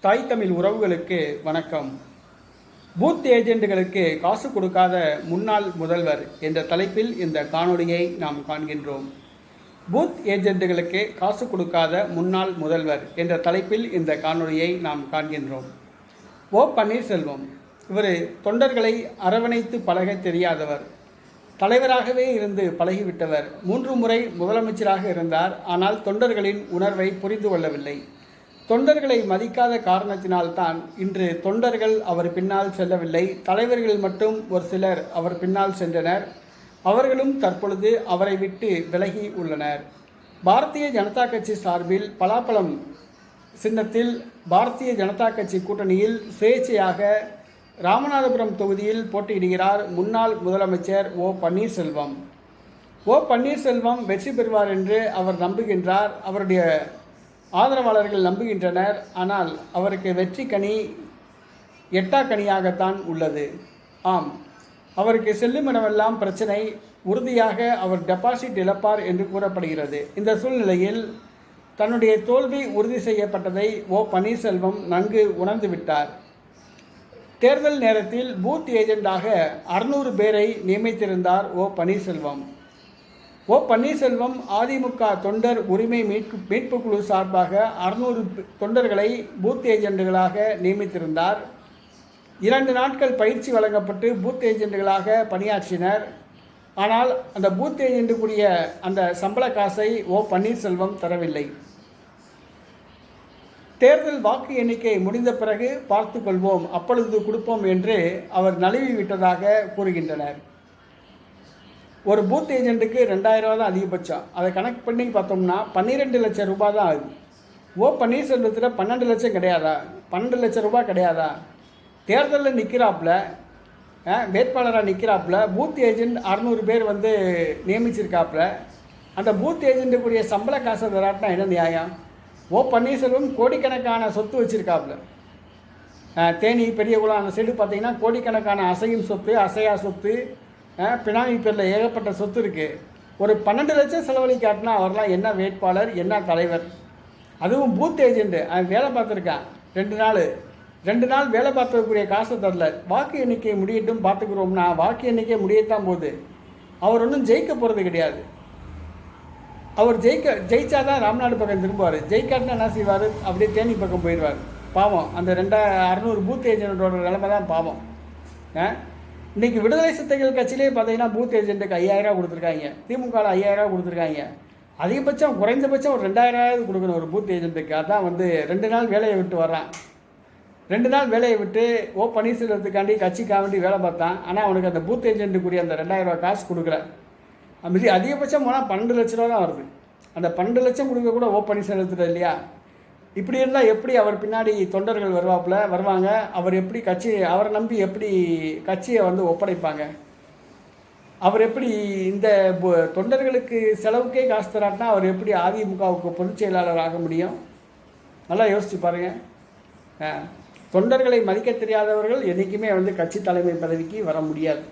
தாய் தமிழ் உறவுகளுக்கு வணக்கம். பூத் ஏஜென்ட்டுகளுக்கு காசு கொடுக்காத முன்னாள் முதல்வர் என்ற தலைப்பில் இந்த காணொளியை நாம் காண்கின்றோம். பூத் ஏஜென்ட்டுகளுக்கு காசு கொடுக்காத முன்னாள் முதல்வர் என்ற தலைப்பில் இந்த காணொளியை நாம் காண்கின்றோம். ஓ பன்னீர்செல்வம் இவர் தொண்டர்களை அரவணைத்து பழக தெரியாதவர். தலைவராகவே இருந்து பழகிவிட்டவர். மூன்று முறை முதலமைச்சராக இருந்தார். ஆனால் தொண்டர்களின் உணர்வை புரிந்து கொள்ளவில்லை. தொண்டர்களை மதிக்காத காரணத்தினால்தான் இன்று தொண்டர்கள் அவர் பின்னால் செல்லவில்லை. தலைவர்கள் மட்டும் ஒரு சிலர் அவர் பின்னால் சென்றனர். அவர்களும் தற்பொழுது அவரை விட்டு விலகி உள்ளனர். பாரதிய ஜனதா கட்சி சார்பில் பலாப்பழம் சின்னத்தில் பாரதிய ஜனதா கட்சி கூட்டணியில் சுயேட்சையாக ராமநாதபுரம் தொகுதியில் போட்டியிடுகிறார் முன்னாள் முதலமைச்சர் ஓ பன்னீர்செல்வம். ஓ பன்னீர்செல்வம் வெற்றி பெறுவார் என்று அவர் நம்புகின்றார். அவருடைய ஆதரவாளர்கள் நம்புகின்றனர் ஆனால் அவருக்கு வெற்றி கனி எட்டா கனியாகத்தான் உள்ளது. ஆம் அவருக்கு செல்லும் இடமெல்லாம் பிரச்சனை உறுதியாக அவர் டெபாசிட் இழப்பார் என்று கூறப்படுகிறது. இந்த சூழ்நிலையில் தன்னுடைய தோல்வி உறுதி செய்யப்பட்டதை ஓ பன்னீர்செல்வம் நன்கு உணர்ந்து விட்டார். தேர்தல் நேரத்தில் பூத் ஏஜெண்டாக அறுநூறு பேரை நியமித்திருந்தார் ஓ பன்னீர்செல்வம். ஓ பன்னீர்செல்வம் அதிமுக தொண்டர் உரிமை மீட்பு மீட்பு குழு சார்பாக அறுநூறு தொண்டர்களை பூத் ஏஜெண்டுகளாக நியமித்திருந்தார். இரண்டு நாட்கள் பயிற்சி வழங்கப்பட்டு பூத் ஏஜெண்டுகளாக பணியாற்றினர். ஆனால் அந்த பூத் ஏஜெண்டுக்குரிய அந்த சம்பள காசை ஓ பன்னீர்செல்வம் தரவில்லை. தேர்தல் வாக்கு எண்ணிக்கை முடிந்த பிறகு பார்த்து கொள்வோம் அப்பொழுது கொடுப்போம் என்று அவர் நழுவி விட்டதாக கூறுகின்றனர். ஒரு பூத் ஏஜென்ட்டுக்கு ரெண்டாயிரம் ரூபா தான் அதிகபட்சம். அதை கணக்கு பண்ணி பார்த்தோம்னா பன்னிரெண்டு லட்சம் ரூபாய் தான் ஆகுது. ஓ பன்னீர்செல்வத்தில் பன்னெண்டு லட்சம் கிடையாதா? பன்னெண்டு லட்சம் ரூபாய் கிடையாதா? தேர்தலில் நிற்கிறாப்புல வேட்பாளராக நிற்கிறாப்புல பூத் ஏஜென்ட் அறநூறு பேர் வந்து நியமிச்சிருக்காப்புல. அந்த பூத் ஏஜென்ட்டுக்குரிய சம்பள காசை தராட்டினா என்ன நியாயம்? ஓ பன்னீர்செல்வம் கோடிக்கணக்கான சொத்து வச்சுருக்காப்புல. தேனி பெரியகுளம் அந்த சைடு பார்த்தீங்கன்னா கோடிக்கணக்கான அசையும் சொத்து அசையா சொத்து பினாமி பேரில் ஏகப்பட்ட சொத்து இருக்குது ஒரு பன்னெண்டு லட்சம் செலவழி காட்டினா அவர்லாம் என்ன வேட்பாளர் என்ன தலைவர்? அதுவும் பூத் ஏஜென்ட்டு அவன் வேலை பார்த்துருக்கான். ரெண்டு நாள். ரெண்டு நாள் வேலை பார்த்துக்கூடிய காசை தரல. வாக்கு எண்ணிக்கை முடியட்டும் பார்த்துக்குறோம்னா வாக்கு எண்ணிக்கை முடியத்தான் போகுது. அவர் ஒன்றும் ஜெயிக்க போகிறது கிடையாது. அவர் ஜெயிக்க ஜெயிச்சாதான் ராம்நாடு பக்கம் திரும்புவார். ஜெயிக்காட்டினா என்ன செய்வார்? அப்படியே தேனி பக்கம் போயிடுவார். பாவம் அந்த ரெண்டா அறநூறு பூத் ஏஜென்ட்டோட நிலமை தான் பாவம் இன்றைக்கி விடுதலை சித்தைகள் கட்சியிலே பார்த்தீங்கன்னா பூத் ஏஜென்ட்டுக்கு ஐயாயிரம் கொடுத்துருக்காங்க. திமுகவில் ஐயாயிரரூவா கொடுத்துருக்காங்க. அதிகபட்சம் குறைந்தபட்சம் ஒரு ரெண்டாயிரம் கொடுக்கணும் ஒரு பூத் ஏஜென்ட்டுக்கு அதான் வந்து ரெண்டு நாள் வேலையை விட்டு வர்றான். ரெண்டு நாள் வேலையை விட்டு ஓ பன்னீர்செல்வத்துக்காண்டி கட்சிக்காக வேண்டி வேலை பார்த்தான். ஆனால் அவனுக்கு அந்த பூத் ஏஜென்ட்டுக்குரிய அந்த ரெண்டாயிரரூவா காசு கொடுக்கல. மிதி அதிகபட்சம் போனால் பன்னெண்டு லட்ச ரூபா தான் வருது. அந்த பன்னெண்டு லட்சம் கொடுக்க கூட ஓ பன்னீர்செல்வத்தில் இல்லையா? இப்படி இருந்தால் எப்படி அவர் பின்னாடி தொண்டர்கள் வருவாப்புல வருவாங்க? அவர் எப்படி கட்சி அவரை நம்பி எப்படி கட்சியை வந்து ஒப்படைப்பாங்க? அவர் எப்படி இந்த தொண்டர்களுக்கு செலவுக்கே காசு தராட்டினா அவர் எப்படி அதிமுகவுக்கு பொதுச் செயலாளர் ஆக முடியும்? நல்லா யோசிச்சு பாருங்கள் தொண்டர்களை மதிக்க தெரியாதவர்கள் என்றைக்குமே வந்து கட்சி தலைமை பதவிக்கு வர முடியாது.